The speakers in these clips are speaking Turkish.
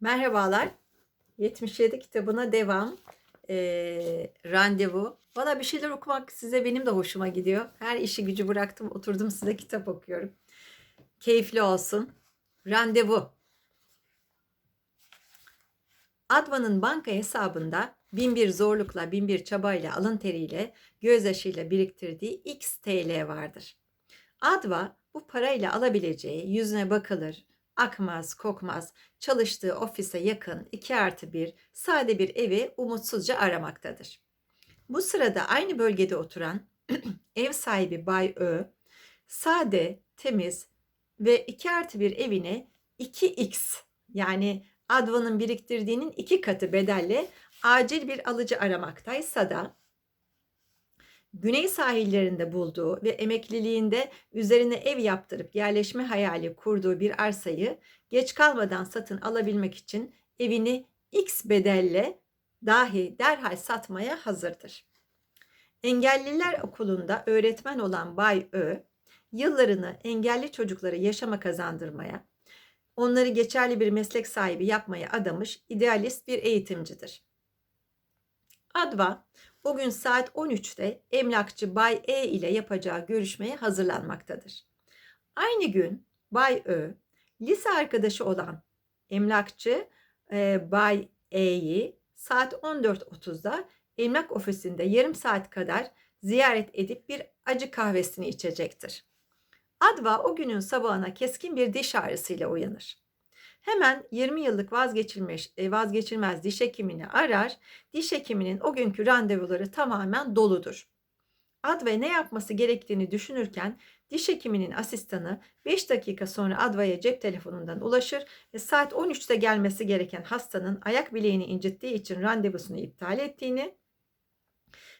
Merhabalar. 77 kitabına devam. Ee, randevu. Valla bir şeyler okumak size benim de hoşuma gidiyor. Her işi gücü bıraktım oturdum size kitap okuyorum. Keyifli olsun. Randevu. Adva'nın banka hesabında bin bir zorlukla, bin bir çabayla, alın teriyle, gözyaşıyla biriktirdiği x TL vardır. Adva bu parayla alabileceği yüzüne bakılır, akmaz, kokmaz, çalıştığı ofise yakın 2 artı 1 sade bir evi umutsuzca aramaktadır. Bu sırada aynı bölgede oturan ev sahibi Bay Ö, sade, temiz ve 2 artı 1 evine 2x yani Adva'nın biriktirdiğinin iki katı bedelle acil bir alıcı aramaktaysa da güney sahillerinde bulduğu ve emekliliğinde üzerine ev yaptırıp yerleşme hayali kurduğu bir arsayı geç kalmadan satın alabilmek için evini X bedelle dahi derhal satmaya hazırdır. Engelliler okulunda öğretmen olan Bay Ö, yıllarını engelli çocuklara yaşama kazandırmaya, onları geçerli bir meslek sahibi yapmaya adamış idealist bir eğitimcidir. Adva bugün saat 13'te emlakçı Bay E ile yapacağı görüşmeye hazırlanmaktadır. Aynı gün Bay Ö, lise arkadaşı olan emlakçı e, Bay E'yi saat 14.30'da emlak ofisinde yarım saat kadar ziyaret edip bir acı kahvesini içecektir. Adva o günün sabahına keskin bir diş ağrısıyla uyanır. Hemen 20 yıllık vazgeçilmez, e, vazgeçilmez diş hekimini arar. Diş hekiminin o günkü randevuları tamamen doludur. Adva ne yapması gerektiğini düşünürken diş hekiminin asistanı 5 dakika sonra Adva'ya cep telefonundan ulaşır ve saat 13'te gelmesi gereken hastanın ayak bileğini incittiği için randevusunu iptal ettiğini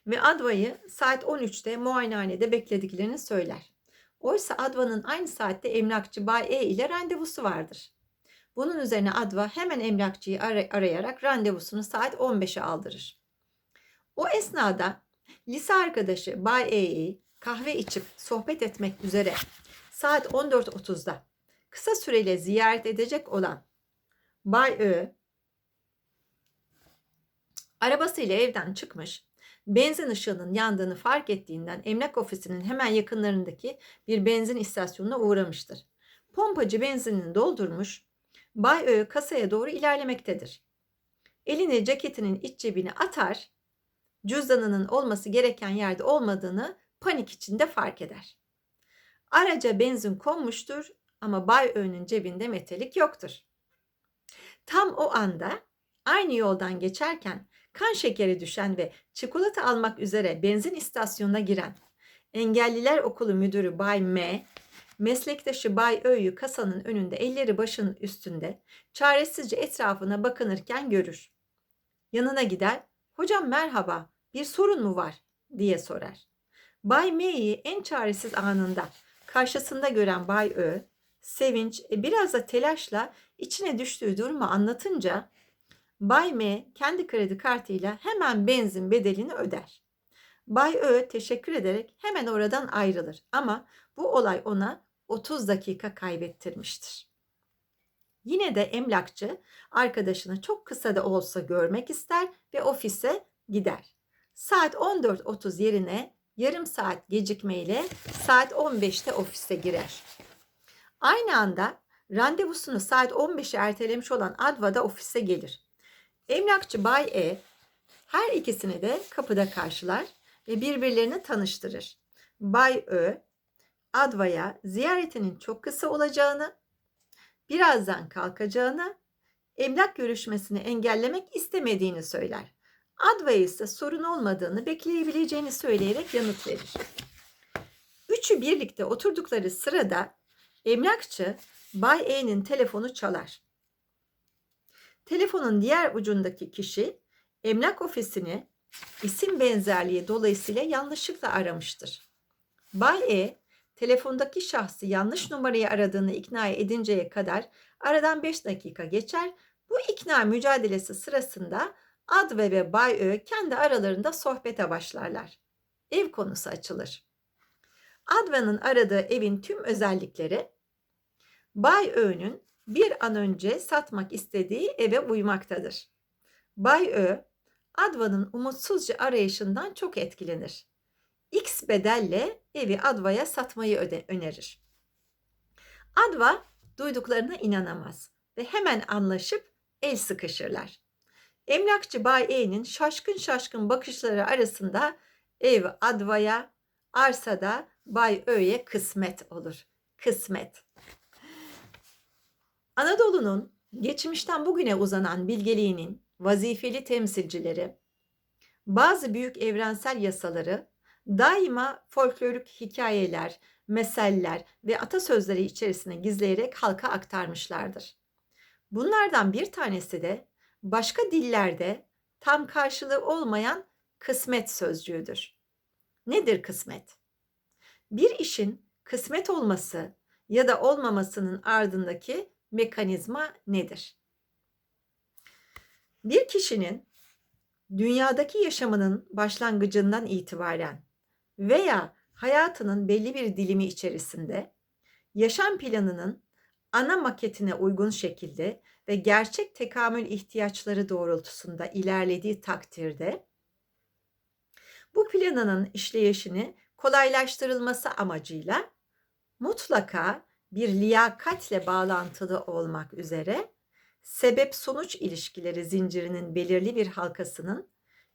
ve Adva'yı saat 13'te muayenehanede beklediklerini söyler. Oysa Adva'nın aynı saatte emlakçı Bay E ile randevusu vardır. Bunun üzerine Adva hemen emlakçıyı ar- arayarak randevusunu saat 15'e aldırır. O esnada lise arkadaşı Bay E'yi kahve içip sohbet etmek üzere saat 14.30'da kısa süreli ziyaret edecek olan Bay Ö arabasıyla evden çıkmış benzin ışığının yandığını fark ettiğinden emlak ofisinin hemen yakınlarındaki bir benzin istasyonuna uğramıştır. Pompacı benzinini doldurmuş, Bay Ö kasaya doğru ilerlemektedir. Elini ceketinin iç cebine atar, cüzdanının olması gereken yerde olmadığını panik içinde fark eder. Araca benzin konmuştur ama Bay Ö'nün cebinde metalik yoktur. Tam o anda aynı yoldan geçerken kan şekeri düşen ve çikolata almak üzere benzin istasyonuna giren Engelliler Okulu Müdürü Bay M, meslektaşı Bay Ö'yü kasanın önünde elleri başının üstünde çaresizce etrafına bakınırken görür. Yanına gider, hocam merhaba bir sorun mu var diye sorar. Bay M'yi en çaresiz anında karşısında gören Bay Ö, sevinç, e, biraz da telaşla içine düştüğü durumu anlatınca Bay M kendi kredi kartıyla hemen benzin bedelini öder. Bay Ö teşekkür ederek hemen oradan ayrılır ama bu olay ona 30 dakika kaybettirmiştir. Yine de emlakçı arkadaşını çok kısa da olsa görmek ister ve ofise gider. Saat 14.30 yerine yarım saat gecikmeyle saat 15'te ofise girer. Aynı anda randevusunu saat 15'e ertelemiş olan Adva da ofise gelir. Emlakçı Bay E her ikisini de kapıda karşılar ve birbirlerini tanıştırır. Bay Ö, Adva'ya ziyaretinin çok kısa olacağını, birazdan kalkacağını, emlak görüşmesini engellemek istemediğini söyler. Adva ise sorun olmadığını bekleyebileceğini söyleyerek yanıt verir. Üçü birlikte oturdukları sırada emlakçı Bay E'nin telefonu çalar. Telefonun diğer ucundaki kişi emlak ofisini isim benzerliği dolayısıyla yanlışlıkla aramıştır. Bay E, telefondaki şahsı yanlış numarayı aradığını ikna edinceye kadar aradan 5 dakika geçer. Bu ikna mücadelesi sırasında Adve ve Bay Ö kendi aralarında sohbete başlarlar. Ev konusu açılır. Adva'nın aradığı evin tüm özellikleri Bay Ö'nün bir an önce satmak istediği eve uymaktadır. Bay Ö, Adva'nın umutsuzca arayışından çok etkilenir. X bedelle evi Adva'ya satmayı önerir. Adva duyduklarına inanamaz ve hemen anlaşıp el sıkışırlar. Emlakçı Bay E'nin şaşkın şaşkın bakışları arasında ev Adva'ya, arsa da Bay Ö'ye kısmet olur. Kısmet. Anadolu'nun geçmişten bugüne uzanan bilgeliğinin vazifeli temsilcileri bazı büyük evrensel yasaları daima folklorik hikayeler, meseller ve atasözleri içerisine gizleyerek halka aktarmışlardır. Bunlardan bir tanesi de başka dillerde tam karşılığı olmayan kısmet sözcüğüdür. Nedir kısmet? Bir işin kısmet olması ya da olmamasının ardındaki mekanizma nedir? Bir kişinin dünyadaki yaşamının başlangıcından itibaren veya hayatının belli bir dilimi içerisinde yaşam planının ana maketine uygun şekilde ve gerçek tekamül ihtiyaçları doğrultusunda ilerlediği takdirde bu planının işleyişini kolaylaştırılması amacıyla mutlaka bir liyakatle bağlantılı olmak üzere sebep sonuç ilişkileri zincirinin belirli bir halkasının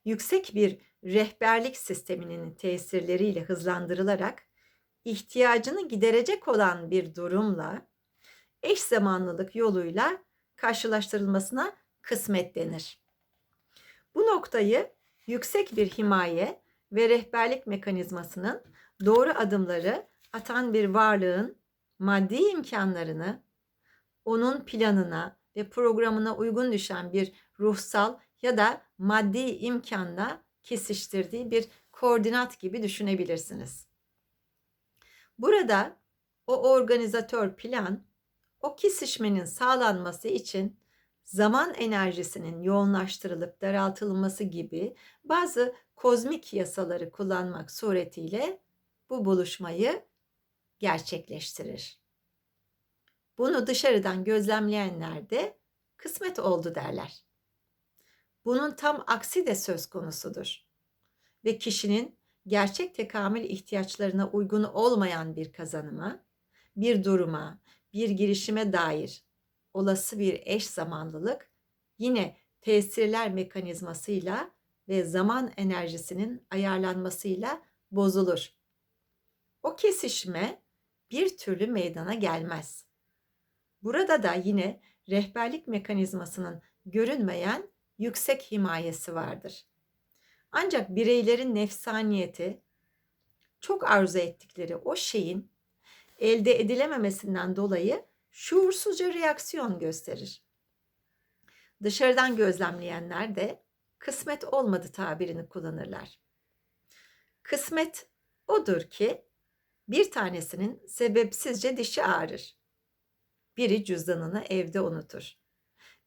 yüksek bir rehberlik sisteminin tesirleriyle hızlandırılarak ihtiyacını giderecek olan bir durumla eş zamanlılık yoluyla karşılaştırılmasına kısmet denir. Bu noktayı yüksek bir himaye ve rehberlik mekanizmasının doğru adımları atan bir varlığın maddi imkanlarını onun planına ve programına uygun düşen bir ruhsal ya da maddi imkanla kesiştirdiği bir koordinat gibi düşünebilirsiniz. Burada o organizatör plan o kesişmenin sağlanması için zaman enerjisinin yoğunlaştırılıp daraltılması gibi bazı kozmik yasaları kullanmak suretiyle bu buluşmayı gerçekleştirir. Bunu dışarıdan gözlemleyenler de kısmet oldu derler. Bunun tam aksi de söz konusudur. Ve kişinin gerçek tekamül ihtiyaçlarına uygun olmayan bir kazanıma, bir duruma, bir girişime dair olası bir eş zamanlılık yine tesirler mekanizmasıyla ve zaman enerjisinin ayarlanmasıyla bozulur. O kesişme bir türlü meydana gelmez. Burada da yine rehberlik mekanizmasının görünmeyen yüksek himayesi vardır. Ancak bireylerin nefsaniyeti çok arzu ettikleri o şeyin elde edilememesinden dolayı şuursuzca reaksiyon gösterir. Dışarıdan gözlemleyenler de kısmet olmadı tabirini kullanırlar. Kısmet odur ki bir tanesinin sebepsizce dişi ağrır. Biri cüzdanını evde unutur.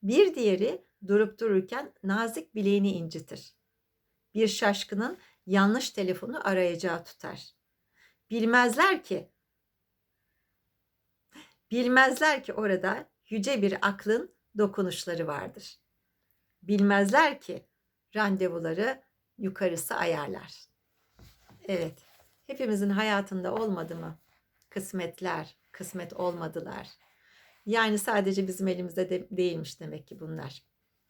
Bir diğeri durup dururken nazik bileğini incitir. Bir şaşkının yanlış telefonu arayacağı tutar. Bilmezler ki Bilmezler ki orada yüce bir aklın dokunuşları vardır. Bilmezler ki randevuları yukarısı ayarlar. Evet, hepimizin hayatında olmadı mı? Kısmetler, kısmet olmadılar. Yani sadece bizim elimizde de değilmiş demek ki bunlar.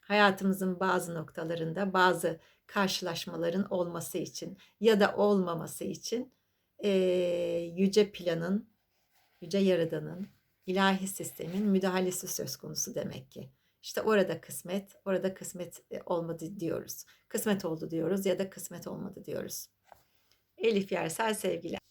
Hayatımızın bazı noktalarında bazı karşılaşmaların olması için ya da olmaması için e, yüce planın, yüce yaradanın, ilahi sistemin müdahalesi söz konusu demek ki. İşte orada kısmet, orada kısmet olmadı diyoruz. Kısmet oldu diyoruz ya da kısmet olmadı diyoruz. Elif Yersel sevgiler.